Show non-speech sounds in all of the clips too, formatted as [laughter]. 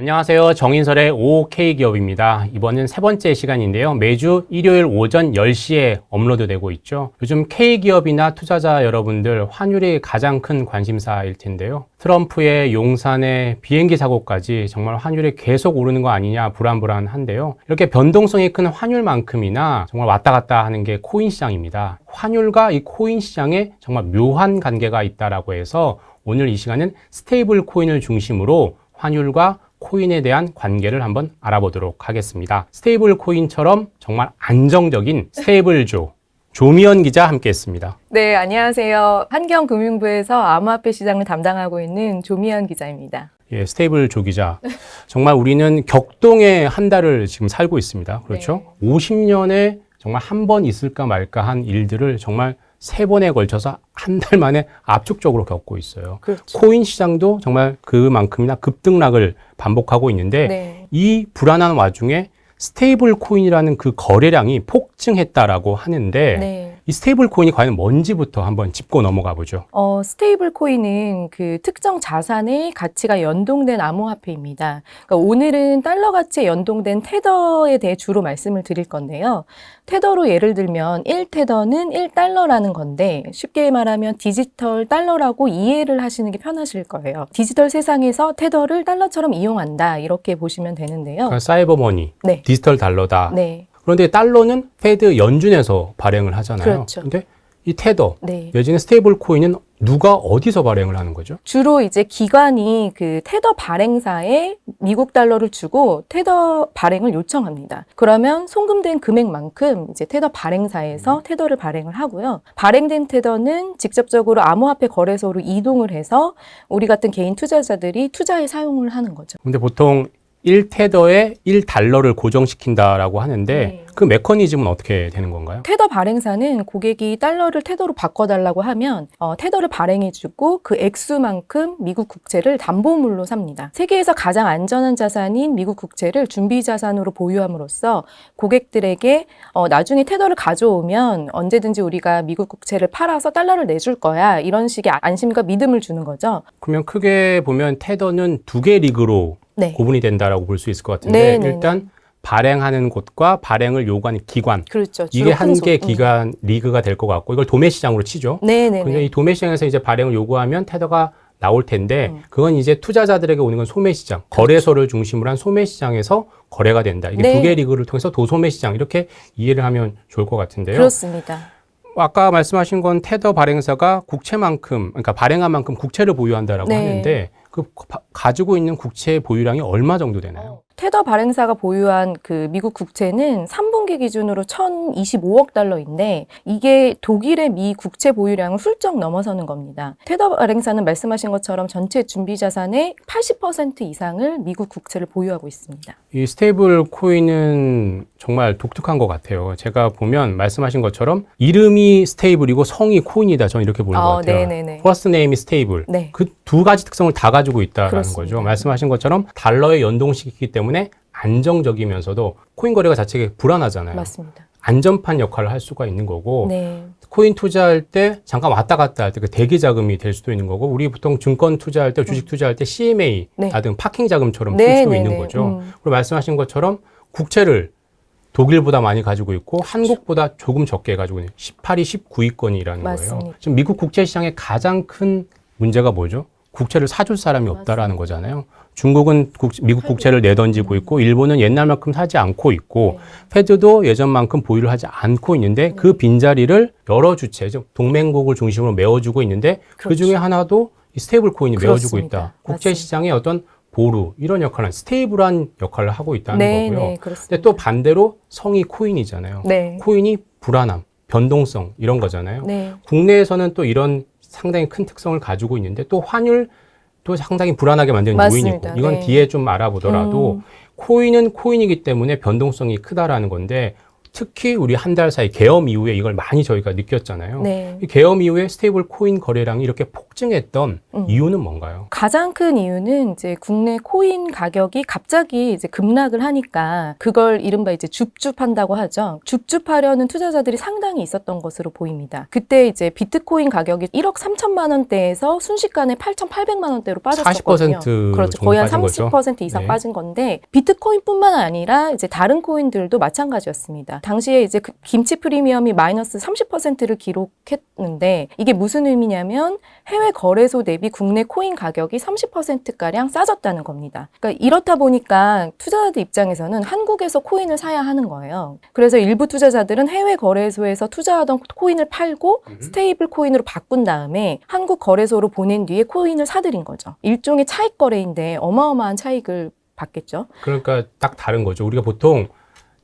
안녕하세요. 정인설의 OK 기업입니다. 이번은 세 번째 시간인데요. 매주 일요일 오전 10시에 업로드되고 있죠. 요즘 K 기업이나 투자자 여러분들 환율이 가장 큰 관심사일 텐데요. 트럼프의 용산의 비행기 사고까지 정말 환율이 계속 오르는 거 아니냐 불안불안한데요. 이렇게 변동성이 큰 환율만큼이나 정말 왔다 갔다 하는 게 코인 시장입니다. 환율과 이 코인 시장에 정말 묘한 관계가 있다라고 해서 오늘 이 시간은 스테이블 코인을 중심으로 환율과 코인에 대한 관계를 한번 알아보도록 하겠습니다. 스테이블 코인처럼 정말 안정적인 스테이블조 조미연 기자 함께했습니다. 네, 안녕하세요. 환경금융부에서 암호화폐 시장을 담당하고 있는 조미연 기자입니다. 예, 스테이블 조 기자. 정말 우리는 격동의 한 달을 지금 살고 있습니다. 그렇죠? 50년에 정말 한 번 있을까 말까 한 일들을 정말 세 번에 걸쳐서 한 달 만에 압축적으로 겪고 있어요. 그렇죠. 코인 시장도 정말 그만큼이나 급등락을 반복하고 있는데 네. 이 불안한 와중에 스테이블 코인이라는 그 거래량이 폭증했다라고 하는데 네. 이 스테이블 코인이 과연 뭔지부터 한번 짚고 넘어가 보죠. 어, 스테이블 코인은 그 특정 자산의 가치가 연동된 암호화폐입니다. 그러니까 오늘은 달러 가치에 연동된 테더에 대해 주로 말씀을 드릴 건데요. 테더로 예를 들면 1테더는 1달러라는 건데 쉽게 말하면 디지털 달러라고 이해를 하시는 게 편하실 거예요. 디지털 세상에서 테더를 달러처럼 이용한다 이렇게 보시면 되는데요. 그러니까 사이버머니, 네. 디지털 달러다. 네. 그런데 달러는 페드 연준에서 발행을 하잖아요. 그렇죠. 근데 이 테더 네. 내지는 스테이블 코인은 누가 어디서 발행을 하는 거죠? 주로 이제 기관이 그 테더 발행사에 미국 달러를 주고 테더 발행을 요청합니다. 그러면 송금된 금액만큼 이제 테더 발행사에서 테더를 발행을 하고요. 발행된 테더는 직접적으로 암호화폐 거래소로 이동을 해서 우리 같은 개인 투자자들이 투자에 사용을 하는 거죠. 근데 보통 1테더에 1달러를 고정시킨다라고 하는데 네. 그 메커니즘은 어떻게 되는 건가요? 테더 발행사는 고객이 달러를 테더로 바꿔달라고 하면 어, 테더를 발행해주고 그 액수만큼 미국 국채를 담보물로 삽니다. 세계에서 가장 안전한 자산인 미국 국채를 준비 자산으로 보유함으로써 고객들에게 어, 나중에 테더를 가져오면 언제든지 우리가 미국 국채를 팔아서 달러를 내줄 거야 이런 식의 안심과 믿음을 주는 거죠. 그러면 크게 보면 테더는 두 개 리그로 네, 구분이 된다라고 볼 수 있을 것 같은데 네, 네, 일단 발행하는 곳과 발행을 요구하는 기관 그렇죠. 이게 주로 한큰 소- 개 음. 기관 리그가 될 것 같고 이걸 도매 시장으로 치죠. 네네 네. 근데 이 도매 시장에서 이제 발행을 요구하면 테더가 나올 텐데 음. 그건 이제 투자자들에게 오는 건 소매 시장, 거래소를 중심으로 한 소매 시장에서 거래가 된다. 이게 네. 두개 리그를 통해서 도소매 시장 이렇게 이해를 하면 좋을 것 같은데요. 그렇습니다. 아까 말씀하신 건 테더 발행사가 국채만큼 그러니까 발행한 만큼 국채를 보유한다라고 네. 하는데 그 가- 가지고 있는 국채 보유량이 얼마 정도 되나요? 테더 발행사가 보유한 그 미국 국채는 3분기 기준으로 1,025억 달러인데 이게 독일의 미 국채 보유량을 훌쩍 넘어서는 겁니다. 테더 발행사는 말씀하신 것처럼 전체 준비 자산의 80% 이상을 미국 국채를 보유하고 있습니다. 이 스테이블 코인은 정말 독특한 것 같아요. 제가 보면 말씀하신 것처럼 이름이 스테이블이고 성이 코인이다. 저는 이렇게 보는 것 어, 같아요. 네네네. 퍼스트 네임이 스테이블. 네. 그 두 가지 특성을 다 가지고 있다라는 그렇습니다. 거죠. 말씀하신 것처럼 달러에 연동시키기 때문에 안정적이면서도 코인 거래가 자체가 불안하잖아요. 맞습니다. 안전판 역할을 할 수가 있는 거고 네. 코인 투자할 때 잠깐 왔다 갔다 할 때 그 대기 자금이 될 수도 있는 거고 우리 보통 증권 투자할 때 주식 투자할 때 CMA 네. 라든 파킹 자금처럼 쓸 네, 수도 네, 있는 네. 거죠. 음. 그리고 말씀하신 것처럼 국채를 독일보다 많이 가지고 있고 그렇죠. 한국보다 조금 적게 가지고 있는 18위, 19위권이라는 거예요. 맞습니다. 지금 미국 국채 시장의 가장 큰 문제가 뭐죠? 국채를 사줄 사람이 없다라는 거잖아요. 중국은 국- 미국 국채를 내던지고 있고 일본은 옛날만큼 사지 않고 있고 네. 페드도 예전만큼 보유를 하지 않고 있는데 그 빈자리를 여러 주체, 즉 동맹국을 중심으로 메워주고 있는데 그 중에 하나도 이 스테이블 코인이 메워주고 그렇습니다. 있다. 국채 맞습니다. 시장의 어떤 보루 이런 역할은 스테이블한 역할을 하고 있다는 네, 거고요. 네, 그렇습니다. 근데 또 반대로 성이 코인이잖아요. 네. 코인이 불안함, 변동성 이런 거잖아요. 네. 국내에서는 또 이런 상당히 큰 특성을 가지고 있는데 또 환율도 상당히 불안하게 만드는 맞습니다. 요인이 있고 이건 네. 뒤에 좀 알아보더라도 음. 코인은 코인이기 때문에 변동성이 크다라는 건데 특히 우리 한 달 사이 계엄 이후에 이걸 많이 저희가 느꼈잖아요. 네. 이 계엄 이후에 스테이블 코인 거래량이 이렇게 폭증했던 음. 이유는 뭔가요? 가장 큰 이유는 이제 국내 코인 가격이 갑자기 이제 급락을 하니까 그걸 이른바 이제 줍줍한다고 하죠. 줍줍하려는 투자자들이 상당히 있었던 것으로 보입니다. 그때 이제 비트코인 가격이 1억 3천만 원대에서 순식간에 8,800만 원대로 빠졌었거든요. 40% 그렇죠. 거의 한 빠진 거죠. 30% 이상 네. 빠진 건데 비트코인뿐만 아니라 이제 다른 코인들도 마찬가지였습니다. 당시에 이제 그 김치 프리미엄이 마이너스 30%를 기록했는데 이게 무슨 의미냐면 해외 거래소 대비 국내 코인 가격이 30%가량 싸졌다는 겁니다. 그러니까 이렇다 보니까 투자자들 입장에서는 한국에서 코인을 사야 하는 거예요. 그래서 일부 투자자들은 해외 거래소에서 투자하던 코인을 팔고 음. 스테이블 코인으로 바꾼 다음에 한국 거래소로 보낸 뒤에 코인을 사들인 거죠. 일종의 차익 거래인데 어마어마한 차익을 받겠죠. 그러니까 딱 다른 거죠. 우리가 보통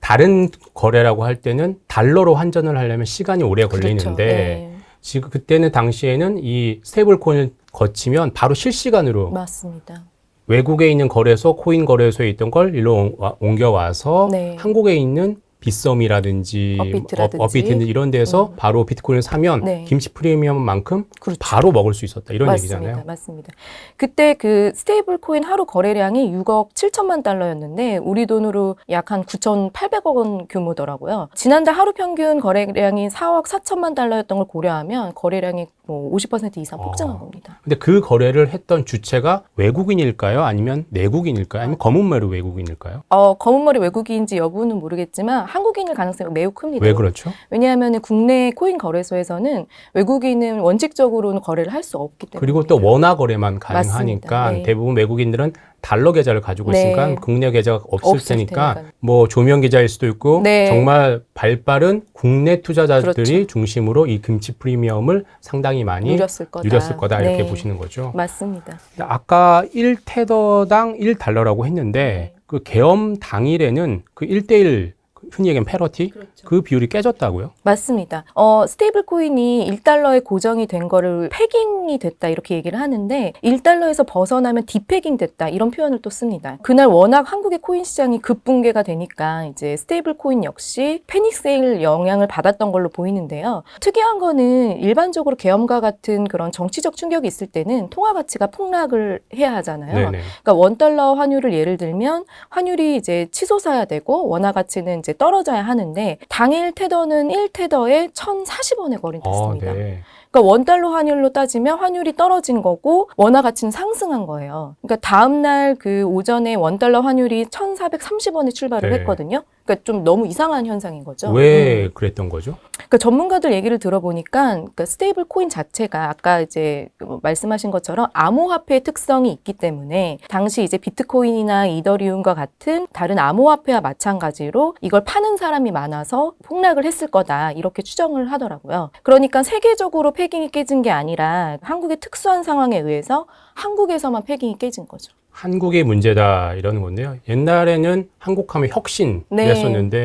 다른 거래라고 할 때는 달러로 환전을 하려면 시간이 오래 걸리는데 그렇죠. 네, 지금 그때는 당시에는 이 스테이블 코인을 거치면 바로 실시간으로 맞습니다. 외국에 있는 거래소, 코인 거래소에 있던 걸 일로 옮- 옮겨와서 네. 한국에 있는 빗썸이라든지 업비트라든지. 업- 업비트든지 이런 데서 음. 바로 비트코인을 사면 네. 김치 프리미엄만큼 그렇죠. 바로 먹을 수 있었다 이런 맞습니다. 얘기잖아요. 맞습니다. 그때 그 스테이블 코인 하루 거래량이 6억 7천만 달러였는데 우리 돈으로 약 한 9,800억 원 규모더라고요. 지난달 하루 평균 거래량이 4억 4천만 달러였던 걸 고려하면 거래량이 뭐 50% 이상 폭증한 어. 겁니다. 근데 그 거래를 했던 주체가 외국인일까요? 아니면 내국인일까요? 아니면 검은 머리 외국인일까요? 어, 검은머리 외국인인지 여부는 모르겠지만 한국인일 가능성이 매우 큽니다. 왜 그렇죠? 왜냐하면 국내 코인 거래소에서는 외국인은 원칙적으로는 거래를 할 수 없기 때문에 그리고 또 원화 거래만 가능하니까 맞습니다. 네. 대부분 외국인들은 달러 계좌를 가지고 네. 있으니까 국내 계좌가 없을, 없을 테니까 테니까요. 뭐 조명 계좌일 수도 있고 네. 정말 발빠른 국내 투자자들이 그렇죠. 중심으로 이 금치 프리미엄을 상당히 많이 누렸을 거다. 누렸을 거다 이렇게 네. 보시는 거죠. 맞습니다. 아까 1테더당 1달러라고 했는데 네. 그 계엄 당일에는 그 1대1 흔히 얘기하면 패러티 그 비율이 깨졌다고요? 맞습니다. 어, 스테이블 코인이 1달러에 고정이 된 거를 패깅이 됐다 이렇게 얘기를 하는데 1달러에서 벗어나면 디패깅 됐다 이런 표현을 또 씁니다. 그날 워낙 한국의 코인 시장이 급붕괴가 되니까 이제 스테이블 코인 역시 패닉 세일 영향을 받았던 걸로 보이는데요. 특이한 거는 일반적으로 계엄과 같은 그런 정치적 충격이 있을 때는 통화 가치가 폭락을 해야 하잖아요. 네네. 그러니까 원달러 환율을 예를 들면 환율이 이제 치솟아야 되고 원화 가치는 이제 떨어져야 하는데 당일 테더는 1테더에 1,040원에 아, 거래됐습니다. 네. 그러니까 원달러 환율로 따지면 환율이 떨어진 거고 원화 가치는 상승한 거예요. 그러니까 다음 날 그 오전에 원달러 환율이 1,430원에 출발을 네. 했거든요. 그러니까 좀 너무 이상한 현상인 거죠. 왜 음. 그랬던 거죠? 그러니까 전문가들 얘기를 들어보니까 그러니까 스테이블 코인 자체가 아까 이제 뭐 말씀하신 것처럼 암호화폐의 특성이 있기 때문에 당시 이제 비트코인이나 이더리움과 같은 다른 암호화폐와 마찬가지로 이걸 파는 사람이 많아서 폭락을 했을 거다 이렇게 추정을 하더라고요. 그러니까 세계적으로 패깅이 깨진 게 아니라 한국의 특수한 상황에 의해서 한국에서만 패깅이 깨진 거죠. 한국의 문제다 이러는 건데요. 옛날에는 한국하면 혁신 네.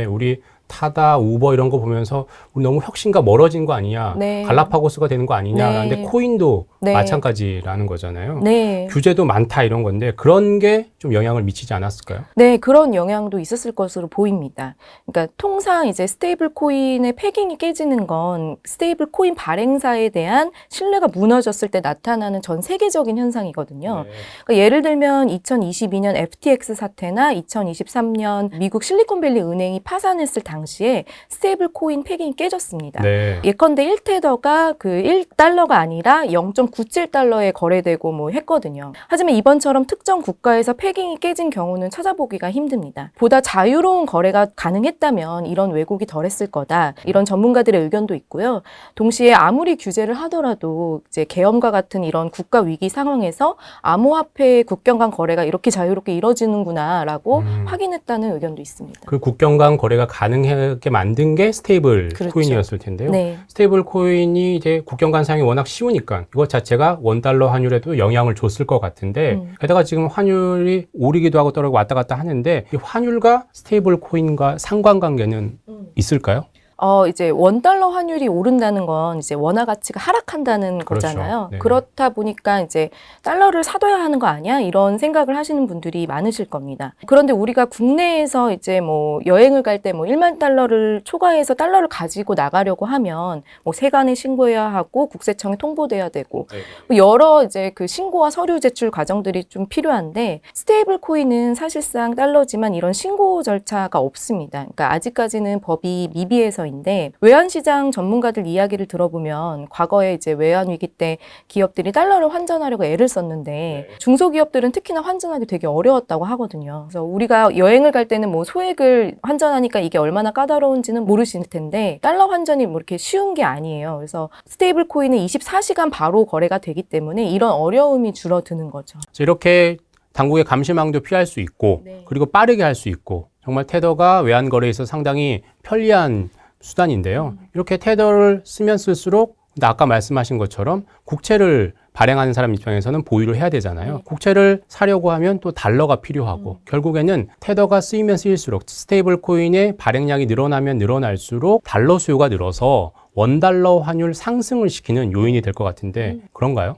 우리 타다, 우버 이런 거 보면서 우리 너무 혁신과 멀어진 거 아니냐, 네. 갈라파고스가 되는 거 아니냐라는데 네. 코인도 네. 마찬가지라는 거잖아요. 네. 규제도 많다 이런 건데 그런 게 좀 영향을 미치지 않았을까요? 네, 그런 영향도 있었을 것으로 보입니다. 그러니까 통상 이제 스테이블 코인의 패깅이 깨지는 건 스테이블 코인 발행사에 대한 신뢰가 무너졌을 때 나타나는 전 세계적인 현상이거든요. 네. 그러니까 예를 들면 2022년 FTX 사태나 2023년 미국 실리콘밸리 은행이 파산했을 당 시에 스테이블 코인 패깅이 깨졌습니다. 네. 예컨대 1테더가 그 1달러가 아니라 0.97달러에 거래되고 뭐 했거든요. 하지만 이번처럼 특정 국가에서 패깅이 깨진 경우는 찾아보기가 힘듭니다. 보다 자유로운 거래가 가능했다면 이런 왜곡이 덜했을 거다. 이런 전문가들의 의견도 있고요. 동시에 아무리 규제를 하더라도 이제 계엄과 같은 이런 국가 위기 상황에서 암호화폐 국경 간 거래가 이렇게 자유롭게 이뤄지는구나라고 음. 확인했다는 의견도 있습니다. 그 국경 간 거래가 가능 하게 만든 게 스테이블 그렇죠. 코인이었을 텐데요. 네. 스테이블 코인이 이제 국경 간 사용이 워낙 쉬우니까 이것 자체가 원 달러 환율에도 영향을 줬을 것 같은데 음. 게다가 지금 환율이 오르기도 하고 떨어지고 왔다 갔다 하는데 이 환율과 스테이블 코인과 상관관계는 있을까요? 어, 이제 원 달러 환율이 오른다는 건 이제 원화 가치가 하락한다는 그렇죠. 거잖아요. 네. 그렇다 보니까 이제 달러를 사둬야 하는 거 아니야? 이런 생각을 하시는 분들이 많으실 겁니다. 그런데 우리가 국내에서 이제 뭐 여행을 갈 때 뭐 1만 달러를 초과해서 달러를 가지고 나가려고 하면 뭐 세관에 신고해야 하고 국세청에 통보돼야 되고 뭐 여러 이제 그 신고와 서류 제출 과정들이 좀 필요한데 스테이블 코인은 사실상 달러지만 이런 신고 절차가 없습니다. 그러니까 아직까지는 법이 미비해서 인데 외환 시장 전문가들 이야기를 들어보면 과거에 이제 외환 위기 때 기업들이 달러를 환전하려고 애를 썼는데 중소기업들은 특히나 환전하기 되게 어려웠다고 하거든요. 그래서 우리가 여행을 갈 때는 뭐 소액을 환전하니까 이게 얼마나 까다로운지는 모르실 텐데 달러 환전이 뭐 이렇게 쉬운 게 아니에요. 그래서 스테이블 코인은 24시간 바로 거래가 되기 때문에 이런 어려움이 줄어드는 거죠. 이렇게 당국의 감시망도 피할 수 있고 네. 그리고 빠르게 할 수 있고 정말 테더가 외환 거래에 있어 상당히 편리한 수단인데요. 이렇게 테더를 쓰면 쓸수록 근데 아까 말씀하신 것처럼 국채를 발행하는 사람 입장에서는 보유를 해야 되잖아요. 네. 국채를 사려고 하면 또 달러가 필요하고 결국에는 테더가 쓰이면 쓰일수록 스테이블 코인의 발행량이 늘어나면 늘어날수록 달러 수요가 늘어서 원달러 환율 상승을 시키는 요인이 될 것 같은데 그런가요?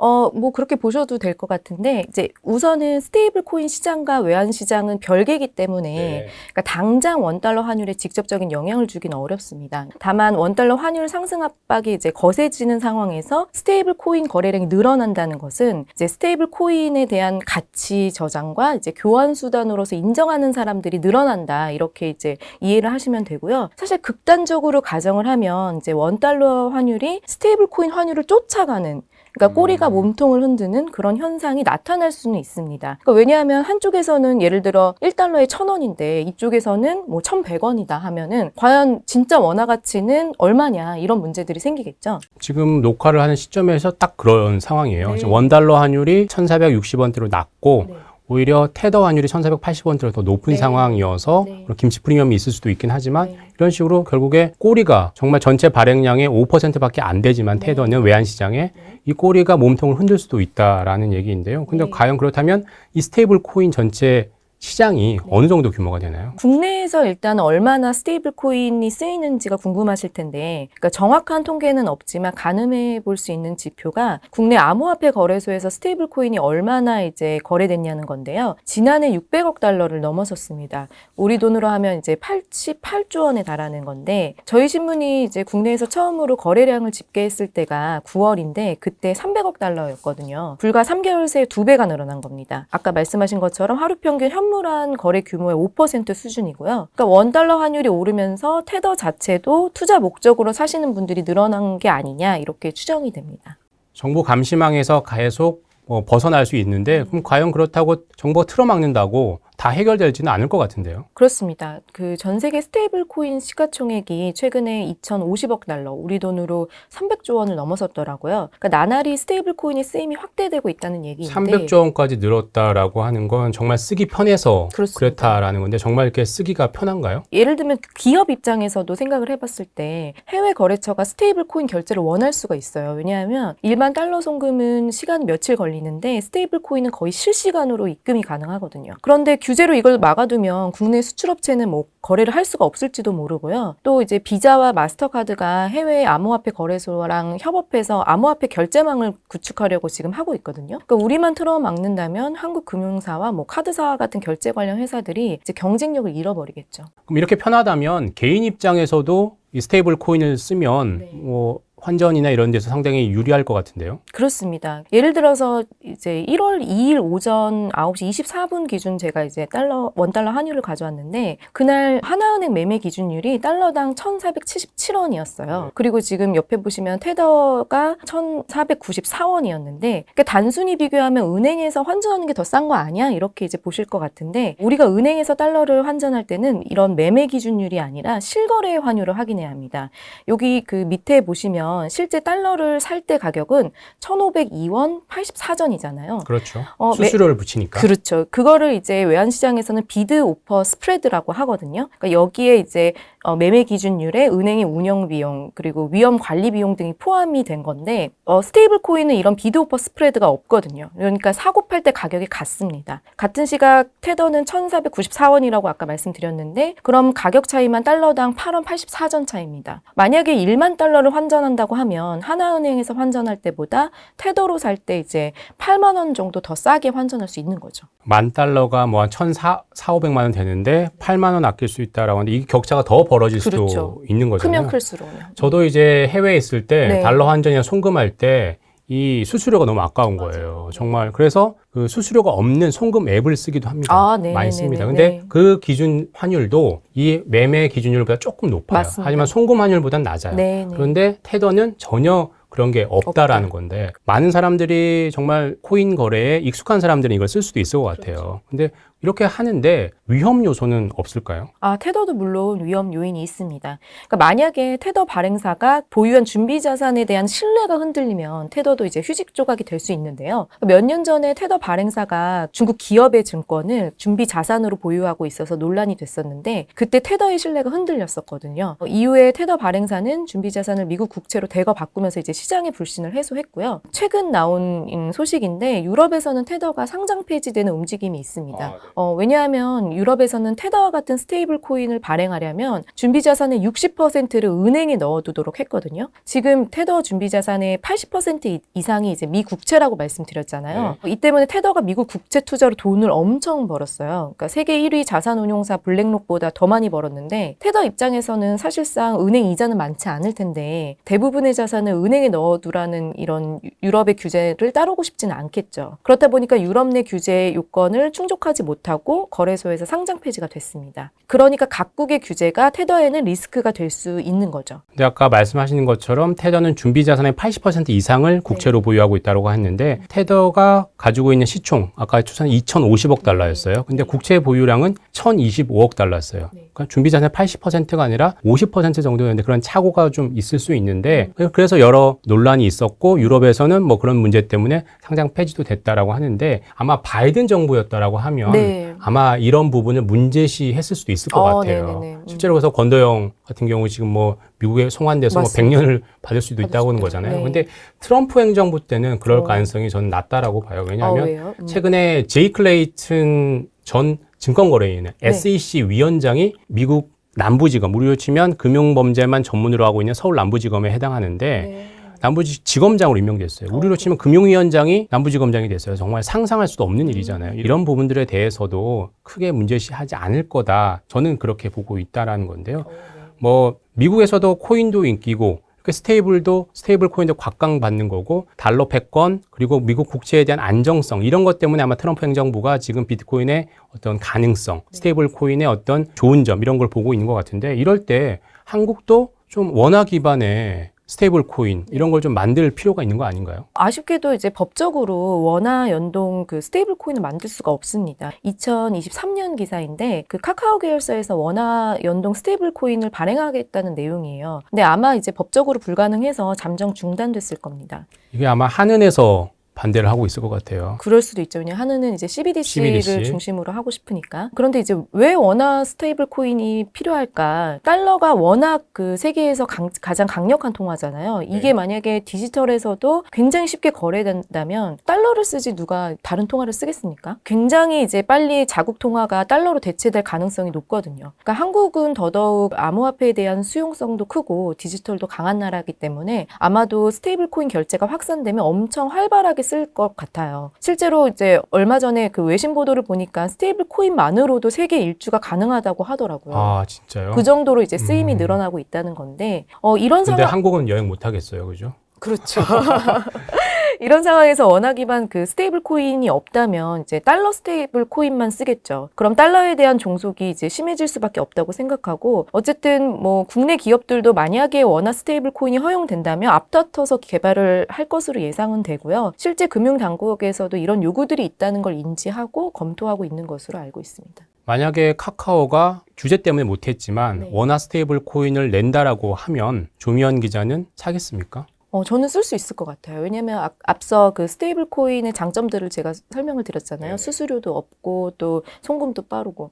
어, 뭐 그렇게 보셔도 될 것 같은데 이제 우선은 스테이블 코인 시장과 외환 시장은 별개이기 때문에 그러니까 당장 원 달러 환율에 직접적인 영향을 주기는 어렵습니다. 다만 원 달러 환율 상승 압박이 이제 거세지는 상황에서 스테이블 코인 거래량이 늘어난다는 것은 이제 스테이블 코인에 대한 가치 저장과 이제 교환 수단으로서 인정하는 사람들이 늘어난다. 이렇게 이제 이해를 하시면 되고요. 사실 극단적으로 가정을 하면 이제 원 달러 환율이 스테이블 코인 환율을 쫓아가는 그러니까 꼬리가 몸통을 흔드는 그런 현상이 나타날 수는 있습니다. 그러니까 왜냐하면 한쪽에서는 예를 들어 1달러에 1,000원인데 이쪽에서는 뭐 1,100원이다 하면은 과연 진짜 원화 가치는 얼마냐 이런 문제들이 생기겠죠. 지금 녹화를 하는 시점에서 딱 그런 상황이에요. 네. 지금 원달러 환율이 1,460원대로 낮고 네. 오히려 테더 환율이 1,480원대로 더 높은 네. 상황이어서 네. 김치 프리미엄이 있을 수도 있긴 하지만 네. 이런 식으로 결국에 꼬리가 정말 전체 발행량의 5%밖에 안 되지만 네. 테더는 외환 시장에 이 꼬리가 몸통을 흔들 수도 있다라는 얘기인데요. 근데 네. 과연 그렇다면 이 스테이블 코인 전체 시장이 어느 정도 규모가 되나요? 국내에서 일단 얼마나 스테이블 코인이 쓰이는지가 궁금하실 텐데, 그러니까 정확한 통계는 없지만 가늠해 볼 수 있는 지표가 국내 암호화폐 거래소에서 스테이블 코인이 얼마나 이제 거래됐냐는 건데요. 지난해 600억 달러를 넘어섰습니다. 우리 돈으로 하면 이제 88조 원에 달하는 건데, 저희 신문이 이제 국내에서 처음으로 거래량을 집계했을 때가 9월인데, 그때 300억 달러였거든요. 불과 3개월 새에 두 배가 늘어난 겁니다. 아까 말씀하신 것처럼 하루 평균 현 물한 거래 규모의 5% 수준이고요. 그러니까 원달러 환율이 오르면서 테더 자체도 투자 목적으로 사시는 분들이 늘어난 게 아니냐 이렇게 추정이 됩니다. 정보 감시망에서 계속 뭐 벗어날 수 있는데 그럼 과연 그렇다고 정보가 틀어막는다고 다 해결되지는 않을 것 같은데요. 그렇습니다. 그 전 세계 스테이블 코인 시가총액이 최근에 2,050억 달러, 우리 돈으로 300조 원을 넘어섰더라고요. 그러니까 나날이 스테이블 코인의 쓰임이 확대되고 있다는 얘기인데 300조 원까지 늘었다라고 하는 건 정말 쓰기 편해서 그렇습니다. 그렇다라는 건데 정말 이렇게 쓰기가 편한가요? 예를 들면 기업 입장에서도 생각을 해봤을 때 해외 거래처가 스테이블 코인 결제를 원할 수가 있어요. 왜냐하면 일반 달러 송금은 시간 며칠 걸리는데 스테이블 코인은 거의 실시간으로 입금이 가능하거든요. 그런데 규제로 이걸 막아두면 국내 수출업체는 뭐 거래를 할 수가 없을지도 모르고요. 또 이제 비자와 마스터카드가 해외 암호화폐 거래소랑 협업해서 암호화폐 결제망을 구축하려고 지금 하고 있거든요. 그러니까 우리만 틀어막는다면 한국 금융사와 뭐 카드사 같은 결제 관련 회사들이 이제 경쟁력을 잃어버리겠죠. 그럼 이렇게 편하다면 개인 입장에서도 이 스테이블 코인을 쓰면 네. 뭐 환전이나 이런 데서 상당히 유리할 것 같은데요. 그렇습니다. 예를 들어서 이제 1월 2일 오전 9시 24분 기준 제가 이제 달러 원 달러 환율을 가져왔는데 그날 하나은행 매매 기준율이 달러당 1,477원이었어요. 그리고 지금 옆에 보시면 테더가 1,494원이었는데 그러니까 단순히 비교하면 은행에서 환전하는 게 더 싼 거 아니야? 이렇게 이제 보실 것 같은데 우리가 은행에서 달러를 환전할 때는 이런 매매 기준율이 아니라 실거래 환율을 확인해야 합니다. 여기 그 밑에 보시면 실제 달러를 살 때 가격은 1,502원 84전이잖아요. 그렇죠. 어, 수수료를 붙이니까. 그렇죠. 그거를 이제 외환 시장에서는 비드 오퍼 스프레드라고 하거든요. 그러니까 여기에 이제 어, 매매 기준율에 은행의 운영 비용 그리고 위험 관리 비용 등이 포함이 된 건데 어, 스테이블 코인은 이런 비드 오퍼 스프레드가 없거든요. 그러니까 사고 팔 때 가격이 같습니다. 같은 시각 테더는 1,494원이라고 아까 말씀드렸는데 그럼 가격 차이만 달러당 8원 84전 차이입니다. 만약에 1만 달러를 환전한다고 하면 하나은행에서 환전할 때보다 테더로 살 때 이제 8만 원 정도 더 싸게 환전할 수 있는 거죠. 만 달러가 뭐 한 1,400만 원 되는데 8만 원 아낄 수 있다라고 하는데 이 격차가 더 벌어 질 수도 그렇죠. 있는 거잖아요. 크면 클수록요. 저도 이제 해외에 있을 때 네. 달러 환전이나 송금할 때 이 수수료가 너무 아까운 거예요. 정말 그래서 그 수수료가 없는 송금 앱을 쓰기도 합니다. 아, 네네네네. 많이 씁니다. 근데 네. 그 기준 환율도 이 매매 기준율보다 조금 높아요. 맞습니다. 하지만 송금 환율보다는 낮아요. 네, 네. 그런데 테더는 전혀 그런 게 없다라는 건데 많은 사람들이 정말 코인 거래에 익숙한 사람들은 이걸 쓸 수도 있을 것 같아요. 그렇죠. 근데 이렇게 하는데 위험 요소는 없을까요? 아, 테더도 물론 위험 요인이 있습니다. 그러니까 만약에 테더 발행사가 보유한 준비 자산에 대한 신뢰가 흔들리면 테더도 이제 휴직 조각이 될 수 있는데요. 몇 년 전에 테더 발행사가 중국 기업의 증권을 준비 자산으로 보유하고 있어서 논란이 됐었는데 그때 테더의 신뢰가 흔들렸었거든요. 어, 이후에 테더 발행사는 준비 자산을 미국 국채로 대거 바꾸면서 이제 시장의 불신을 해소했고요. 최근 나온 음, 소식인데 유럽에서는 테더가 상장 폐지되는 움직임이 있습니다. 어, 왜냐하면 유럽에서는 테더와 같은 스테이블 코인을 발행하려면 준비 자산의 60%를 은행에 넣어두도록 했거든요. 지금 테더 준비 자산의 80% 이- 이상이 이제 미 국채라고 말씀드렸잖아요. 이 때문에 테더가 미국 국채 투자로 돈을 엄청 벌었어요. 그러니까 세계 1위 자산 운용사 블랙록보다 더 많이 벌었는데 테더 입장에서는 사실상 은행 이자는 많지 않을 텐데 대부분의 자산을 은행에 넣어두라는 이런 유- 유럽의 규제를 따르고 싶지는 않겠죠. 그렇다 보니까 유럽 내 규제 요건을 충족하지 못 하고 거래소에서 상장 폐지가 됐습니다. 그러니까 각국의 규제가 테더에는 리스크가 될 수 있는 거죠. 근데 아까 말씀하신 것처럼 테더는 준비 자산의 80% 이상을 국채로 보유하고 있다고 했는데 테더가 가지고 있는 시총 아까 추산 2,050억 달러였어요. 근데 국채 보유량은 1,025억 달러였어요. 네. 그러니까 준비 자산의 80%가 아니라 50% 정도였는데 그런 차고가 좀 있을 수 있는데 그래서 여러 논란이 있었고 유럽에서는 뭐 그런 문제 때문에 상장 폐지도 됐다라고 하는데 아마 바이든 정부였다라고 하면 네. 아마 이런 부분을 문제시 했을 수도 있을 것 어, 같아요. 네네네. 음. 실제로 그래서 권도영 같은 경우 지금 뭐 미국에 송환돼서 뭐 맞습니다. 100년을 받을 수도 받을 있다고 하는 거잖아요. 네. 근데 트럼프 행정부 때는 그럴 어. 가능성이 저는 낮다라고 봐요. 어, 왜냐하면 왜요? 음. 최근에 제이 클레이튼 전 증권거래위원회 네. SEC 위원장이 미국 남부지검 우리로 치면 금융범죄만 전문으로 하고 있는 서울 남부지검에 해당하는데 네. 남부지검장으로 임명됐어요. 우리로 치면 금융위원장이 남부지검장이 됐어요. 정말 상상할 수도 없는 일이잖아요. 이런 부분들에 대해서도 크게 문제시하지 않을 거다. 저는 그렇게 보고 있다라는 건데요. 어, 네. 뭐 미국에서도 코인도 인기고 그 스테이블도 스테이블 코인도 곽강받는 거고 달러 패권 그리고 미국 국채에 대한 안정성 이런 것 때문에 아마 트럼프 행정부가 지금 비트코인의 어떤 가능성 스테이블 코인의 어떤 좋은 점 이런 걸 보고 있는 것 같은데 이럴 때 한국도 좀 원화 기반의 스테이블 코인 이런 걸 좀 만들 필요가 있는 거 아닌가요? 아쉽게도 이제 법적으로 원화 연동 그 스테이블 코인을 만들 수가 없습니다. 2023년 기사인데 그 카카오 계열사에서 원화 연동 스테이블 코인을 발행하겠다는 내용이에요. 근데 아마 이제 법적으로 불가능해서 잠정 중단됐을 겁니다. 이게 아마 한은에서 반대를 하고 있을 것 같아요. 그럴 수도 있죠. 왜냐 하나는 이제 CBDC를 CBDC. 중심으로 하고 싶으니까. 그런데 이제 왜 원화 스테이블 코인이 필요할까? 달러가 워낙 그 세계에서 강- 가장 강력한 통화잖아요. 이게 네. 만약에 디지털에서도 굉장히 쉽게 거래된다면 달러를 쓰지 누가 다른 통화를 쓰겠습니까? 굉장히 이제 빨리 자국 통화가 달러로 대체될 가능성이 높거든요. 그러니까 한국은 더더욱 암호화폐에 대한 수용성도 크고 디지털도 강한 나라이기 때문에 아마도 스테이블 코인 결제가 확산되면 엄청 활발하게 쓸것 같아요. 실제로 이제 얼마 전에 그 외신 보도를 보니까 스테이블 코인만으로도 세계 일주가 가능하다고 하더라고요. 아 진짜요? 그 정도로 이제 쓰임이 음. 늘어나고 있다는 건데 어, 이런 근데 상황 한국은 여행 못 하겠어요, 그죠? 그렇죠. [laughs] [laughs] 이런 상황에서 원화 기반 그 스테이블 코인이 없다면 이제 달러 스테이블 코인만 쓰겠죠. 그럼 달러에 대한 종속이 이제 심해질 수밖에 없다고 생각하고 어쨌든 뭐 국내 기업들도 만약에 원화 스테이블 코인이 허용된다면 앞다퉈서 개발을 할 것으로 예상은 되고요. 실제 금융 당국에서도 이런 요구들이 있다는 걸 인지하고 검토하고 있는 것으로 알고 있습니다. 만약에 카카오가 규제 때문에 못했지만 네. 원화 스테이블 코인을 낸다라고 하면 조미연 기자는 사겠습니까? 어, 저는 쓸 수 있을 것 같아요. 왜냐하면 앞- 앞서 그 스테이블 코인의 장점들을 제가 설명을 드렸잖아요. 네. 수수료도 없고 또 송금도 빠르고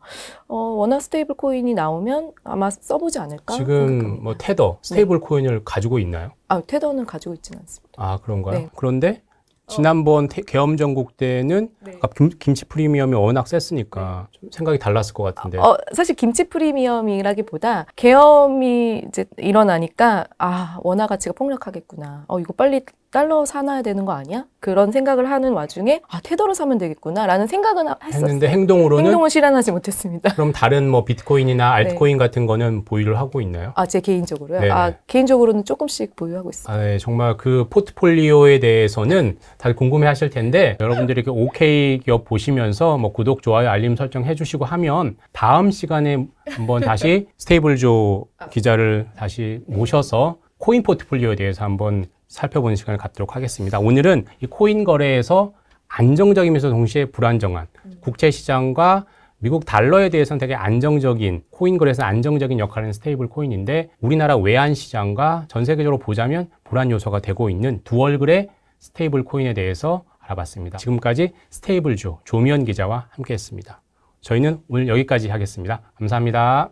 어, 워낙 스테이블 코인이 나오면 아마 써보지 않을까 지금 생각합니다. 뭐 테더, 스테이블 코인을 가지고 있나요? 아, 테더는 가지고 있지는 않습니다. 아, 그런가요? 네. 그런데 지난번 테- 계엄 전국 때는 네. 아까 김, 김치 프리미엄이 워낙 셌으니까 좀 생각이 달랐을 것 같은데. 어, 사실 김치 프리미엄이라기보다 계엄이 이제 일어나니까 아 원화 가치가 폭락하겠구나. 어 이거 빨리 달러 사놔야 되는 거 아니야? 그런 생각을 하는 와중에 아 테더로 사면 되겠구나라는 생각은 하- 했었어요. 했는데 행동으로는 행동은 실현하지 못했습니다. 그럼 다른 뭐 비트코인이나 네. 알트코인 같은 거는 보유를 하고 있나요? 아 제 개인적으로요. 네네. 아 개인적으로는 조금씩 보유하고 있어요. 아, 네, 정말 그 포트폴리오에 대해서는 다들 궁금해 하실 텐데 여러분들이 이렇게 OK 기업 보시면서 뭐 구독, 좋아요, 알림 설정 해주시고 하면 다음 시간에 한번 다시 [laughs] 스테이블조 기자를 다시 모셔서 코인 포트폴리오에 대해서 한번 살펴보는 시간을 갖도록 하겠습니다. 오늘은 이 코인 거래에서 안정적이면서 동시에 불안정한 국제 시장과 미국 달러에 대해서는 되게 안정적인 코인 거래에서 안정적인 역할을 하는 스테이블 코인인데 우리나라 외환 시장과 전 세계적으로 보자면 불안 요소가 되고 있는 두 얼굴의 스테이블 코인에 대해서 알아봤습니다. 지금까지 스테이블조 조미연 기자와 함께했습니다. 저희는 오늘 여기까지 하겠습니다. 감사합니다.